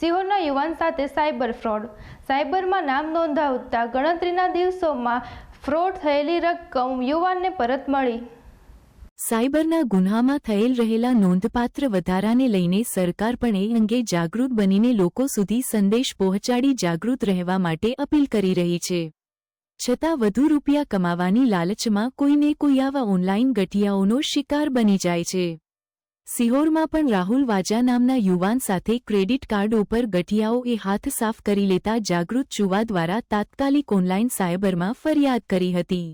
સિહોરના યુવાન સાથે cyber fraud. સાયબરમાં નામ નોંધાવતા ગણતરીના દિવસોમાં ફ્રોડ થયેલી રકમ યુવાનને પરત મળી. સાયબરના ગુન્હામાં થયેલ રહેલા નોંધપાત્ર વધારાને લઈને સરકાર પણ એ અંગે જાગૃત બનીને લોકો સુધી સંદેશ પહોંચાડી જાગૃત રહેવા માટે અપીલ કરી રહી છે. છતાં વધુ રૂપિયા કમાવાની લાલચમાં કોઈને કોઈ આવા ઓનલાઈન ગઠિયાઓનો શિકાર બની જાય છે. સિહોરમાં પણ રાહુલ વાજા નામના યુવાન સાથે ક્રેડિટ કાર્ડ ઉપર ગઠિયાઓએ હાથ સાફ કરી લેતા જાગૃત ચુવા દ્વારા તાત્કાલિક ઓનલાઇન સાયબરમાં ફરિયાદ કરી હતી.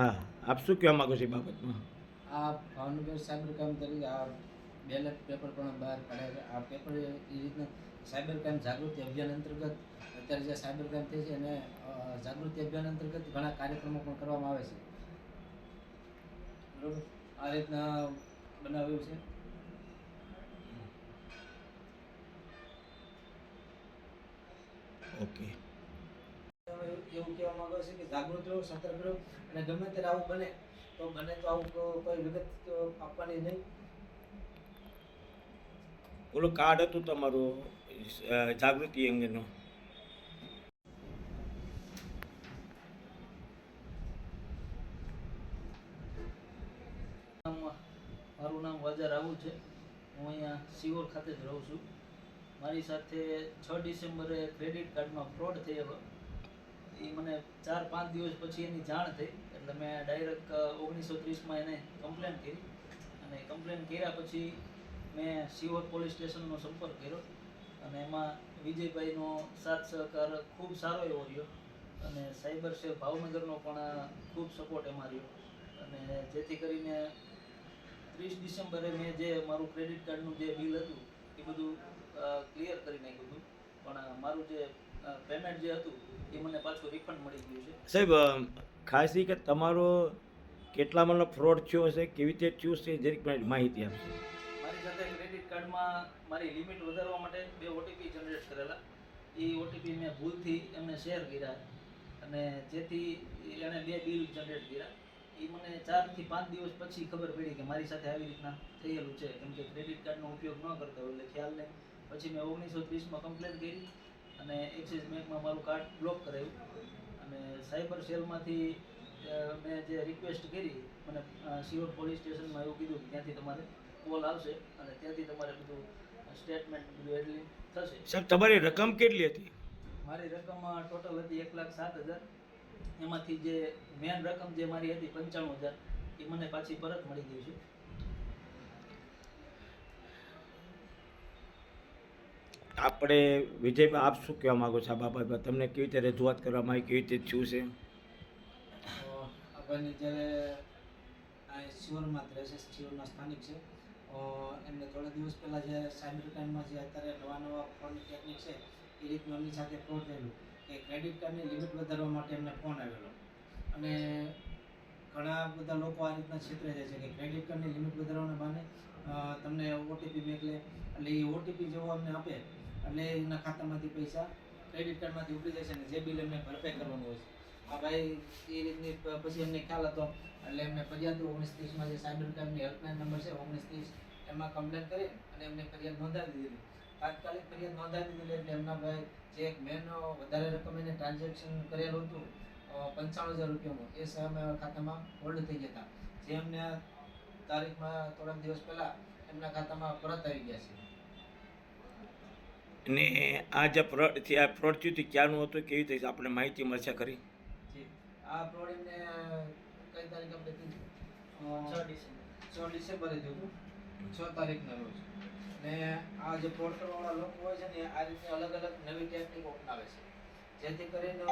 હા આપ શું કહેવા માગો છો એ બાબતમાં? આ ભાવનગર સાયબર ક્રાઇમ તરીકે આ બેલેટ પેપર પણ બહાર કાઢ્યા છે. આ પેપર એ રીતના સાયબર ક્રાઇમ જાગૃતિ અભિયાન અંતર્ગત અત્યારે જે સાયબર ક્રાઇમ થઈ છે એને જાગૃતિ અભિયાન અંતર્ગત ઘણા કાર્યક્રમો પણ કરવામાં આવે છે. બરોબર? આ રીતના બનાવ્યું છે. ઓકે. એવું કહેવા માંગુ છે કે જાગૃત રહો સતર્ક રહો અને ગમે ત્યારે આવું બને તો બને તો આવું કોઈ વિગત આપવાની નહીં. ઓલું કાર્ડ હતું તમારું જાગૃતિ અંગેનું? મારું નામ વાજા રાહુલ છે. હું અહીંયા સિવોર ખાતે જ રહું છું. મારી સાથે છ ડિસેમ્બરે ક્રેડિટ કાર્ડમાં ફ્રોડ થયેલો એ મને ચાર પાંચ દિવસ પછી એની જાણ થઈ. એટલે મેં ડાયરેક્ટ ઓગણીસો ત્રીસમાં એને કમ્પ્લેન કરી. અને કમ્પ્લેન કર્યા પછી મેં સિહોર પોલીસ સ્ટેશનનો સંપર્ક કર્યો. અને એમાં વિજયભાઈનો સાથ સહકાર ખૂબ સારો એવો રહ્યો. અને સાયબર સેલ ભાવનગરનો પણ ખૂબ સપોર્ટ એમાં રહ્યો. અને જેથી કરીને ત્રીસ ડિસેમ્બરે મેં જે મારું ક્રેડિટ કાર્ડનું જે બિલ હતું, એ બધું ક્લિયર કરી નાખ્યું હતું. પણ મારું જે પેમેન્ટ જે હતું એ મને પાછું રિફંડ મળી ગયું છે. સાહેબ ખાસ કે તમારો કેટલામાંનો ફ્રોડ થયો હશે કેવી રીતે થયું છે જરીક માહિતી આપશે. મારી સાથે ક્રેડિટ કાર્ડમાં મારી લિમિટ વધારવા માટે બે ઓટીપી જનરેટ કરેલા. એ ઓટીપી મેં ભૂલથી એમને શેર કર્યા અને જેથી એણે બે બિલ જનરેટ કર્યા. એ મને ચારથી પાંચ દિવસ પછી ખબર પડી કે મારી સાથે આવી રીતના થયેલું છે. કેમ કે ક્રેડિટ કાર્ડનો ઉપયોગ ન કરતા હોય એટલે ખ્યાલ નહીં. પછી મેં ઓગણીસો ત્રીસમાં કમ્પ્લેન કરી. અને એક્સિસ બેંકમાં મારું કાર્ડ બ્લોક કરાવ્યું અને સાયબર સેલમાંથી મેં જે રિક્વેસ્ટ કરી મને સિયોર પોલીસ સ્ટેશનમાં એવું કીધું કે ત્યાંથી તમારે કોલ આવશે અને ત્યાંથી તમારે બધું સ્ટેટમેન્ટ બધું એટલી થશે. સાહેબ તમારી રકમ કેટલી હતી? મારી રકમ ટોટલ હતી એક લાખ સાત હજાર. એમાંથી જે મેન રકમ જે મારી હતી પંચાણું હજાર એ મને પાછી પરત મળી ગઈ છે. આપણે વિજયભાઈ આપ શું કહેવા માગો છો બાબતમાં તમને કેવી રીતે રજૂઆત કરવામાં આવી? કેવી રીતે થયું છે? આપણને જ્યારે આ શિવરમાં રહે શિવરના સ્થાનિક છે. એમને થોડા દિવસ પહેલાં જે સાયબર ક્રાઇમમાં જે અત્યારે નવા નવા ફોનની ટેકનિક છે, એ રીતનું એમની સાથે ફ્રોડ થયેલું. કે ક્રેડિટ કાર્ડની લિમિટ વધારવા માટે એમને ફોન આવેલો. અને ઘણા બધા લોકો આ રીતના છેતરે જાય છે કે ક્રેડિટ કાર્ડની લિમિટ વધારવાના બહાને તમને ઓટીપી મેકલે. એટલે એ ઓટીપી જેવો અમને આપે એટલે એના ખાતામાંથી પૈસા ક્રેડિટ કાર્ડમાંથી ઉપડી છે અને જે બિલ એમને ભરપાઈ કરવાનું હોય છે. આ ભાઈ એ રીતની પછી એમને ખ્યાલ હતો, એટલે એમને ફરિયાદ ઓગણીસ ત્રીસમાં જે સાયબર ક્રાઇમની હેલ્પલાઇન નંબર છે ઓગણીસ ત્રીસ એમાં કમ્પ્લેન કરી અને એમને ફરિયાદ નોંધાવી દીધી. તાત્કાલિક ફરિયાદ નોંધાવી દીધી એટલે એમના ભાઈ જે એક મેન વધારે રકમ એને ટ્રાન્ઝેક્શન કરેલું હતું પંચાણું હજાર રૂપિયાનું એ સમય ખાતામાં હોલ્ડ થઈ હતા જે એમને તારીખમાં થોડાક દિવસ પહેલાં એમના ખાતામાં પરત આવી ગયા છે. અને આ જે ફ્રોડ આ ફ્રોડ થયું હતું ક્યાંનું હતું કેવી રીતે આપણે માહિતી મળશે ખરી? આ ફ્રોડ એમને કઈ તારીખ આપણે છ ડિસેમ્બર. છ ડિસેમ્બરે થયું હતું. છ તારીખના રોજ. ને આ જે ફ્રોડ કરવાવાળા લોકો હોય છે ને આ રીતે અલગ અલગ નવી ટેકનિક અપનાવે છે. જેથી કરીને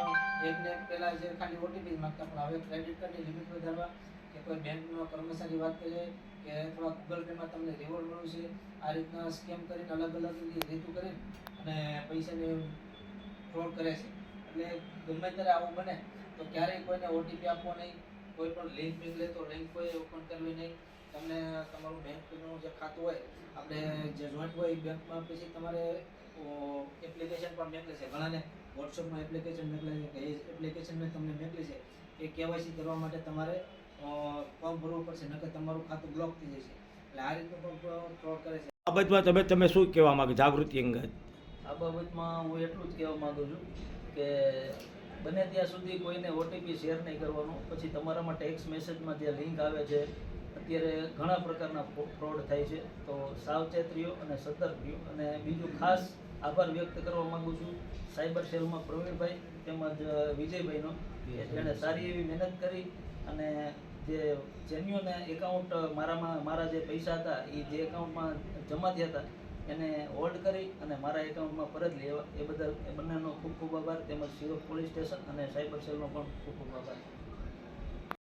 એકને પહેલાં જે ખાલી ઓટીપી માંગતા પણ હવે ક્રેડિટ કાર્ડની લિમિટ વધારવા કે કોઈ બેંકનો કર્મચારી વાત કરે કે અથવા ગૂગલ પેમાં તમને રિવોર્ડ મળ્યું છે, આ રીતના સ્કેમ કરીને અલગ અલગ રીતું કરીને અને પૈસાને ફ્રોડ કરે છે. એટલે ગમે ત્યારે આવું બને, તો ક્યારેય કોઈને ઓટીપી આપવો નહીં, કોઈ પણ લિંક લે તો લિંક કોઈ ઓપન કરવી નહીં. તમને તમારું બેંકનું જે ખાતું હોય, આપણે જે જોઈન્ટ હોય બેંકમાં પછી તમારે એપ્લિકેશન પણ મેકલે છે. ઘણાને વોટ્સઅપમાં એપ્લિકેશન મોકલે છે કે એ એપ્લિકેશન મેં તમને મેકલી છે. એ કેવાયસી કરવા માટે તમારે ફોર્મ ભરવું પડશે નકર તમારું ખાતું બ્લોક થઈ જશે. એટલે આ રીતનું પણ ફ્રોડ કરે છે. આ બાબતમાં તમે તમે શું કહેવા માંગો જાગૃતિ અંગે આ બાબતમાં હું એટલું જ કહેવા માંગુ છું કે બને ત્યાં સુધી કોઈને ઓટીપી શેર નહીં કરવાનું. પછી તમારામાં ટેક્સ મેસેજમાં જે લિંક આવે છે અત્યારે ઘણા પ્રકારના ફ્રોડ થાય છે. તો સાવચેત રહ્યો અને સતર્ક રહ્યો અને બીજું ખાસ આભાર વ્યક્ત કરવા માંગુ છું સાયબર સેલમાં પ્રવીણભાઈ તેમજ વિજયભાઈનો જેણે સારી એવી મહેનત કરી અને જે જેન્યુન એકાઉન્ટ મારામાં, મારા જે પૈસા હતા, એ જે એકાઉન્ટમાં જમા થયા હતા, એને હોલ્ડ કરી અને મારા એકાઉન્ટમાં પરત લેવા, એ બદલ એ બંનેનો ખૂબ ખૂબ આભાર. તેમજ સિરોપ પોલીસ સ્ટેશન અને સાયબર સેલનો પણ ખૂબ ખૂબ આભાર.